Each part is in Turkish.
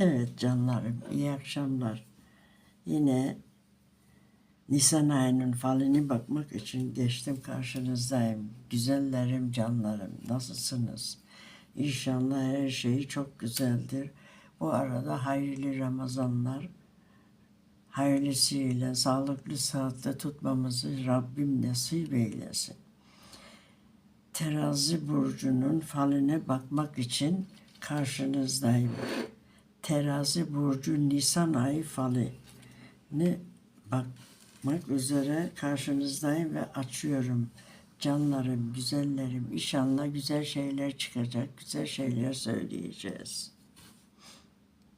Evet canlarım, iyi akşamlar. Yine Nisan ayının falini bakmak için geçtim karşınızdayım. Güzellerim, canlarım, nasılsınız? İnşallah her şey çok güzeldir. Bu arada hayırlı Ramazanlar, hayırlısıyla sağlıklı saatte tutmamızı Rabbim nasip eylesin. Terazi burcunun faline bakmak için karşınızdayım. Terazi burcu Nisan ayı falini bakmak üzere karşınızdayım ve açıyorum. Canlarım, güzellerim, inşallah güzel şeyler çıkacak, güzel şeyler söyleyeceğiz.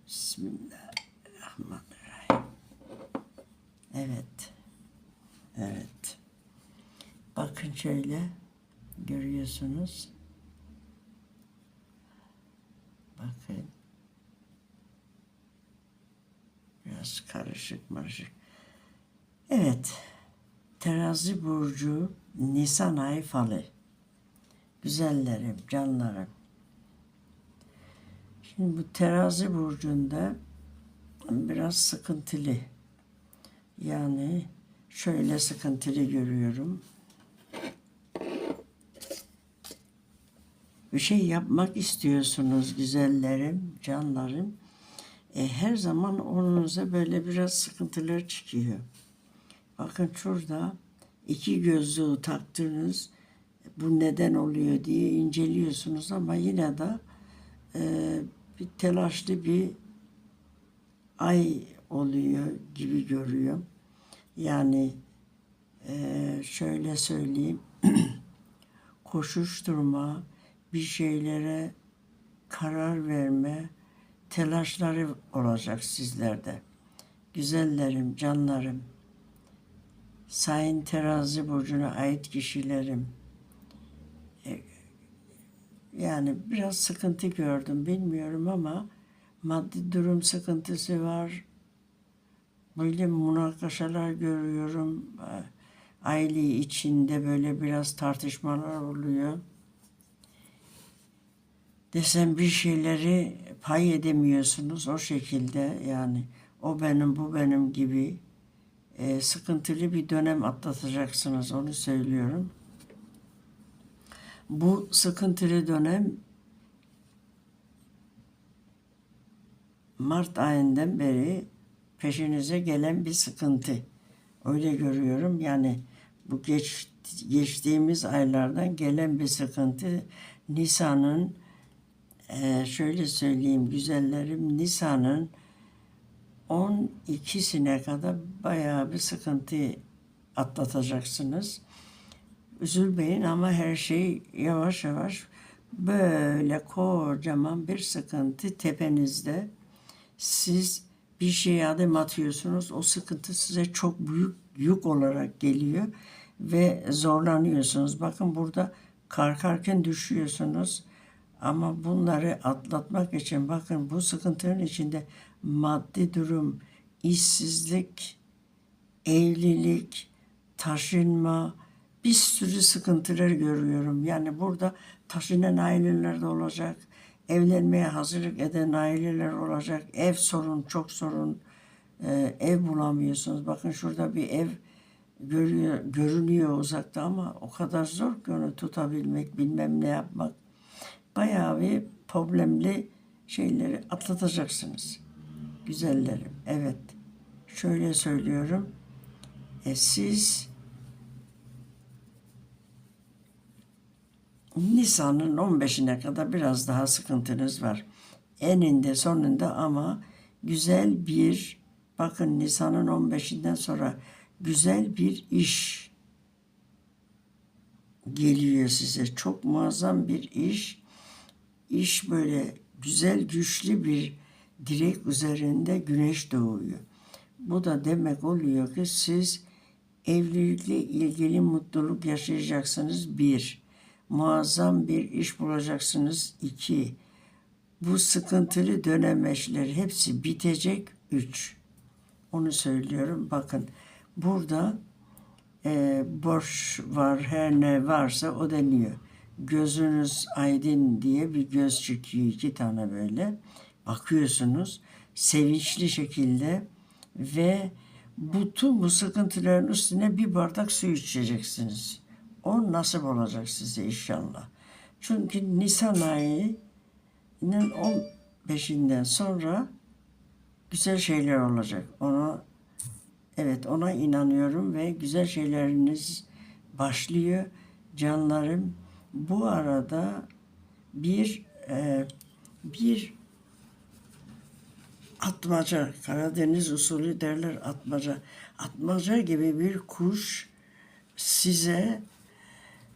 Bismillahirrahmanirrahim. Evet, evet. Bakın şöyle, görüyorsunuz. Bakın. Biraz karışık marışık. Evet. Terazi burcu Nisan ayı falı. Güzellerim, canlarım. Şimdi bu terazi burcunda biraz sıkıntılı. Yani şöyle sıkıntılı görüyorum. Bir şey yapmak istiyorsunuz güzellerim, canlarım. E, her zaman onunuza böyle biraz sıkıntılar çıkıyor. Bakın şurada iki gözlüğü taktınız. Bu neden oluyor diye inceliyorsunuz ama yine de e, bir telaşlı bir ay oluyor gibi görüyorum. Yani e, şöyle söyleyeyim. koşuşturma, bir şeylere karar verme, telaşları olacak sizlerde. Güzellerim, canlarım, Sayın Terazi Burcu'na ait kişilerim. E, Yani biraz sıkıntı gördüm, bilmiyorum ama maddi durum sıkıntısı var. Böyle münakaşalar görüyorum. E, Aile içinde böyle biraz tartışmalar oluyor desem bir şeyleri pay edemiyorsunuz o şekilde yani o benim bu benim gibi e, sıkıntılı bir dönem atlatacaksınız onu söylüyorum. Bu sıkıntılı dönem Mart ayından beri peşinize gelen bir sıkıntı. Öyle görüyorum. Yani bu geç, geçtiğimiz aylardan gelen bir sıkıntı Nisan'ın ee, şöyle söyleyeyim güzellerim Nisan'ın 12'sine kadar bayağı bir sıkıntı atlatacaksınız. Üzülmeyin ama her şey yavaş yavaş böyle kocaman bir sıkıntı tepenizde. Siz bir şeye adım atıyorsunuz. O sıkıntı size çok büyük yük olarak geliyor ve zorlanıyorsunuz. Bakın burada kalkarken düşüyorsunuz ama bunları atlatmak için bakın bu sıkıntının içinde maddi durum, işsizlik, evlilik, taşınma, bir sürü sıkıntılar görüyorum. Yani burada taşınan aileler de olacak, evlenmeye hazırlık eden aileler olacak, ev sorun, çok sorun, ee, ev bulamıyorsunuz. Bakın şurada bir ev görüyor, görünüyor uzakta ama o kadar zor ki onu tutabilmek, bilmem ne yapmak bayağı bir problemli şeyleri atlatacaksınız. Güzellerim. Evet. Şöyle söylüyorum. E siz Nisan'ın 15'ine kadar biraz daha sıkıntınız var. Eninde sonunda ama güzel bir bakın Nisan'ın 15'inden sonra güzel bir iş geliyor size. Çok muazzam bir iş iş böyle güzel güçlü bir direk üzerinde güneş doğuyor. Bu da demek oluyor ki siz evlilikle ilgili mutluluk yaşayacaksınız bir. Muazzam bir iş bulacaksınız iki. Bu sıkıntılı dönemeçler hepsi bitecek üç. Onu söylüyorum. Bakın burada e, borç var her ne varsa o deniyor gözünüz aydın diye bir göz çıkıyor iki tane böyle. bakıyorsunuz sevinçli şekilde ve bütün bu sıkıntıların üstüne bir bardak su içeceksiniz. O nasip olacak size inşallah. Çünkü Nisan ayının 15'inden sonra güzel şeyler olacak. Ona evet ona inanıyorum ve güzel şeyleriniz başlıyor canlarım. Bu arada bir e, bir atmaca, Karadeniz usulü derler atmaca. Atmaca gibi bir kuş size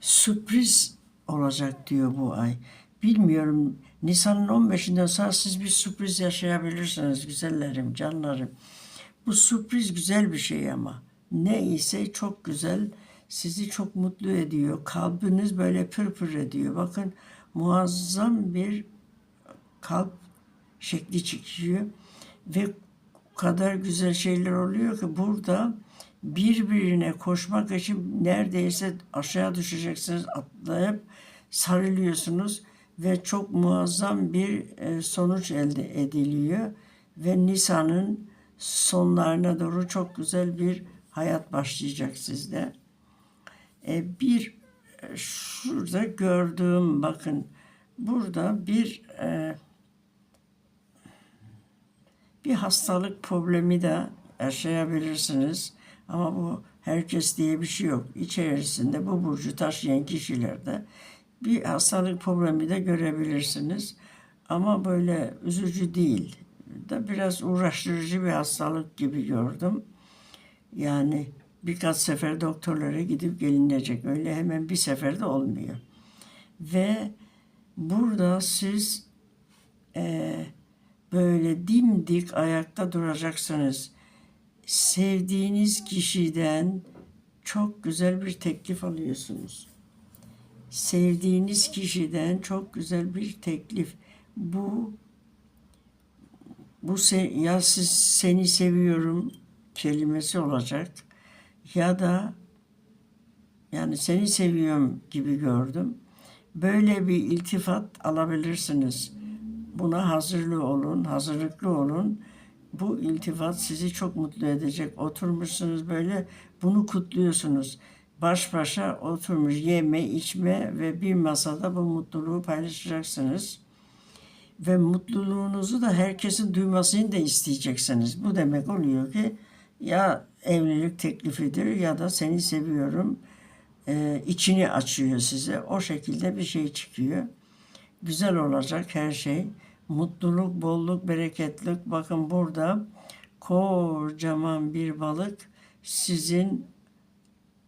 sürpriz olacak diyor bu ay. Bilmiyorum Nisan'ın 15'inden sonra siz bir sürpriz yaşayabilirsiniz güzellerim, canlarım. Bu sürpriz güzel bir şey ama. Ne ise çok güzel, sizi çok mutlu ediyor. Kalbiniz böyle pırpır ediyor. Bakın muazzam bir kalp şekli çıkıyor ve o kadar güzel şeyler oluyor ki burada birbirine koşmak için neredeyse aşağı düşeceksiniz atlayıp sarılıyorsunuz ve çok muazzam bir e, sonuç elde ediliyor ve Nisan'ın sonlarına doğru çok güzel bir hayat başlayacak sizde. E, bir e, şurada gördüğüm bakın burada bir e, bir hastalık problemi de yaşayabilirsiniz. Ama bu herkes diye bir şey yok. İçerisinde bu burcu taşıyan kişilerde bir hastalık problemi de görebilirsiniz. Ama böyle üzücü değil. Da biraz uğraştırıcı bir hastalık gibi gördüm. Yani birkaç sefer doktorlara gidip gelinecek. Öyle hemen bir seferde olmuyor. Ve burada siz eee böyle dimdik ayakta duracaksınız. Sevdiğiniz kişiden çok güzel bir teklif alıyorsunuz. Sevdiğiniz kişiden çok güzel bir teklif. Bu bu se, ya siz seni seviyorum kelimesi olacak ya da yani seni seviyorum gibi gördüm. Böyle bir iltifat alabilirsiniz Buna hazırlı olun, hazırlıklı olun. Bu iltifat sizi çok mutlu edecek. Oturmuşsunuz böyle bunu kutluyorsunuz. Baş başa oturmuş yeme, içme ve bir masada bu mutluluğu paylaşacaksınız. Ve mutluluğunuzu da herkesin duymasını da isteyeceksiniz. Bu demek oluyor ki ya evlilik teklifidir ya da seni seviyorum e, içini açıyor size. O şekilde bir şey çıkıyor. Güzel olacak her şey mutluluk, bolluk, bereketlik. Bakın burada kocaman bir balık sizin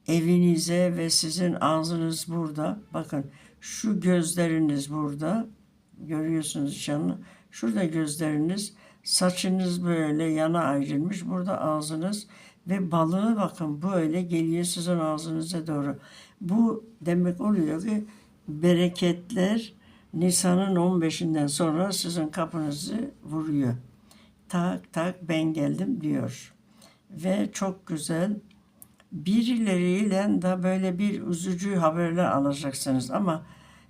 evinize ve sizin ağzınız burada. Bakın şu gözleriniz burada. Görüyorsunuz inşallah. Şurada gözleriniz, saçınız böyle yana ayrılmış. Burada ağzınız ve balığı bakın böyle geliyor sizin ağzınıza doğru. Bu demek oluyor ki bereketler Nisan'ın 15'inden sonra sizin kapınızı vuruyor. Tak tak ben geldim diyor. Ve çok güzel birileriyle de böyle bir üzücü haberler alacaksınız ama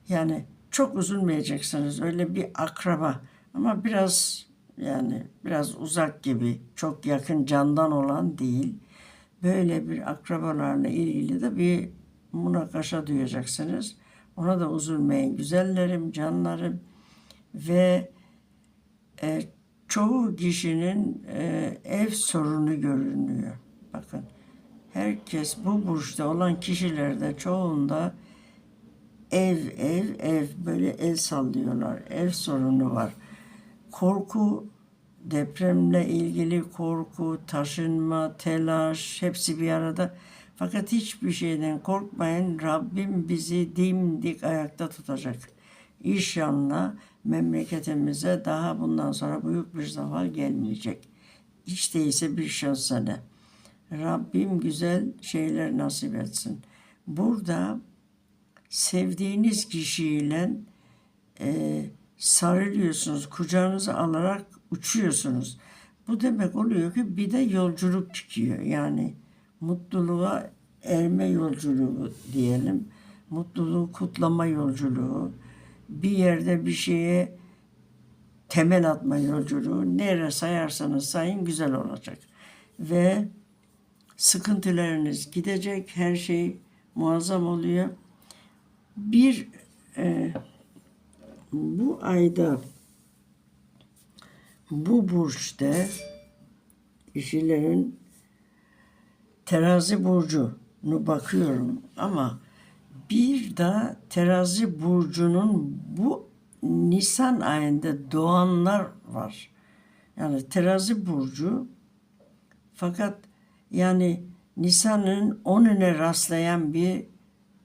yani çok üzülmeyeceksiniz. Öyle bir akraba ama biraz yani biraz uzak gibi çok yakın candan olan değil. Böyle bir akrabalarla ilgili de bir münakaşa duyacaksınız. Ona da üzülmeyin güzellerim, canlarım ve e, çoğu kişinin e, ev sorunu görünüyor. Bakın herkes bu burçta olan kişilerde çoğunda ev ev ev böyle el sallıyorlar. Ev sorunu var. Korku depremle ilgili korku, taşınma, telaş hepsi bir arada fakat hiçbir şeyden korkmayın. Rabbim bizi dimdik ayakta tutacak. İnşallah memleketimize daha bundan sonra büyük bir zaval gelmeyecek. Hiç değilse bir şansene. Rabbim güzel şeyler nasip etsin. Burada sevdiğiniz kişiyle e, sarılıyorsunuz, kucağınıza alarak uçuyorsunuz. Bu demek oluyor ki bir de yolculuk çıkıyor. Yani mutluluğa erme yolculuğu diyelim. Mutluluğu kutlama yolculuğu. Bir yerde bir şeye temel atma yolculuğu. Nereye sayarsanız sayın güzel olacak. Ve sıkıntılarınız gidecek. Her şey muazzam oluyor. Bir e, bu ayda bu burçta kişilerin terazi burcunu bakıyorum ama bir de terazi burcunun bu Nisan ayında doğanlar var. Yani terazi burcu fakat yani Nisan'ın 10'üne rastlayan bir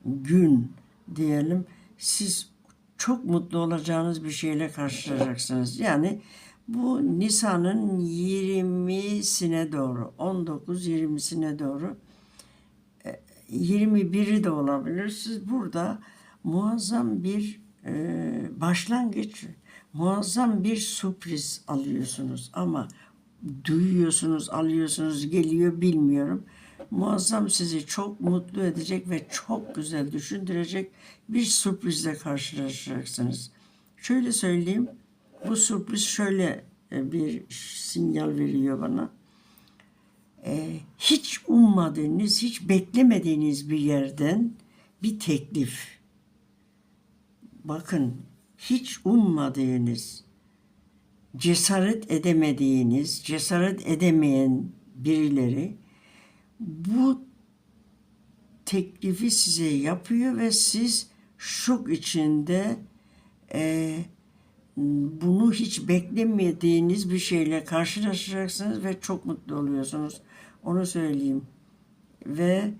gün diyelim. Siz çok mutlu olacağınız bir şeyle karşılaşacaksınız. Yani bu Nisan'ın 20'sine doğru, 19-20'sine doğru 21'i de olabilir. Siz burada muazzam bir e, başlangıç, muazzam bir sürpriz alıyorsunuz ama duyuyorsunuz, alıyorsunuz, geliyor bilmiyorum. Muazzam sizi çok mutlu edecek ve çok güzel düşündürecek bir sürprizle karşılaşacaksınız. Şöyle söyleyeyim, bu sürpriz şöyle e, bir sinyal veriyor bana e, hiç ummadığınız, hiç beklemediğiniz bir yerden bir teklif. Bakın hiç ummadığınız, cesaret edemediğiniz, cesaret edemeyen birileri bu teklifi size yapıyor ve siz şok içinde e, bunu hiç beklemediğiniz bir şeyle karşılaşacaksınız ve çok mutlu oluyorsunuz. Onu söyleyeyim. Ve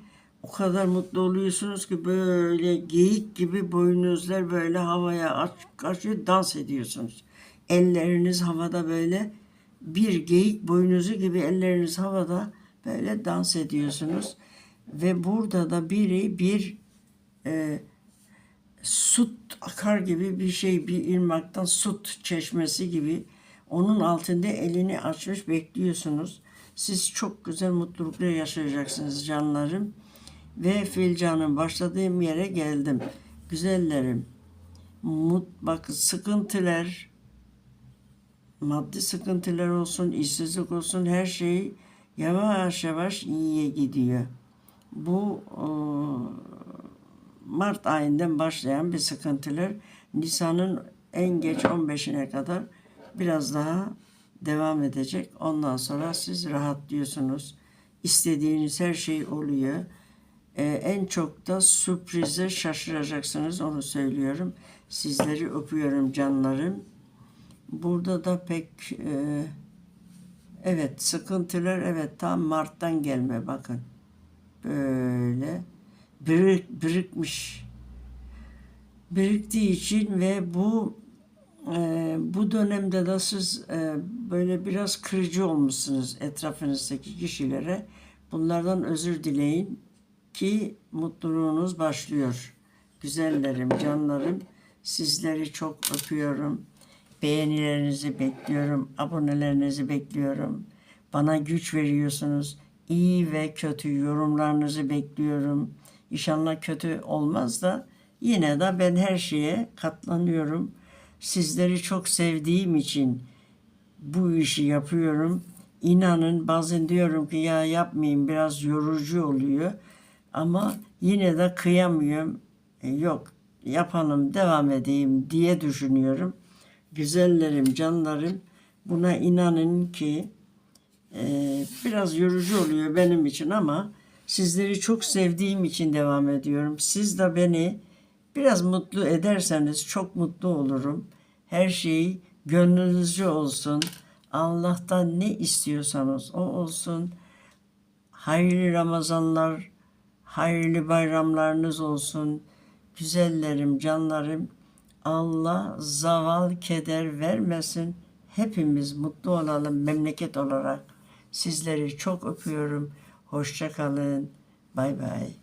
o kadar mutlu oluyorsunuz ki böyle geyik gibi boynuzlar böyle havaya aç, açıyor dans ediyorsunuz. Elleriniz havada böyle bir geyik boynuzu gibi elleriniz havada böyle dans ediyorsunuz. Ve burada da biri bir e, sut akar gibi bir şey bir irmaktan sut çeşmesi gibi onun altında elini açmış bekliyorsunuz. Siz çok güzel mutluluklar yaşayacaksınız canlarım. Ve Filcan'ın başladığım yere geldim. Güzellerim. Mut, bak sıkıntılar, maddi sıkıntılar olsun, işsizlik olsun her şey yavaş yavaş iyiye gidiyor. Bu o, Mart ayından başlayan bir sıkıntılar Nisan'ın en geç 15'ine kadar biraz daha devam edecek. Ondan sonra siz rahatlıyorsunuz. İstediğiniz her şey oluyor. Ee, en çok da sürprize şaşıracaksınız onu söylüyorum. Sizleri öpüyorum canlarım. Burada da pek e, evet sıkıntılar evet tam Mart'tan gelme bakın. Böyle birik, birikmiş. Biriktiği için ve bu e, bu dönemde de siz e, böyle biraz kırıcı olmuşsunuz etrafınızdaki kişilere. Bunlardan özür dileyin ki mutluluğunuz başlıyor. Güzellerim, canlarım, sizleri çok öpüyorum. Beğenilerinizi bekliyorum, abonelerinizi bekliyorum. Bana güç veriyorsunuz. İyi ve kötü yorumlarınızı bekliyorum. İnşallah kötü olmaz da yine de ben her şeye katlanıyorum. Sizleri çok sevdiğim için bu işi yapıyorum. İnanın bazen diyorum ki ya yapmayayım biraz yorucu oluyor. Ama yine de kıyamıyorum. E, yok yapalım devam edeyim diye düşünüyorum. Güzellerim, canlarım buna inanın ki e, biraz yorucu oluyor benim için ama Sizleri çok sevdiğim için devam ediyorum. Siz de beni biraz mutlu ederseniz çok mutlu olurum. Her şey gönlünüzce olsun. Allah'tan ne istiyorsanız o olsun. Hayırlı Ramazanlar, hayırlı bayramlarınız olsun. Güzellerim, canlarım. Allah zaval, keder vermesin. Hepimiz mutlu olalım memleket olarak. Sizleri çok öpüyorum. Hoşça kalın. Bay bay.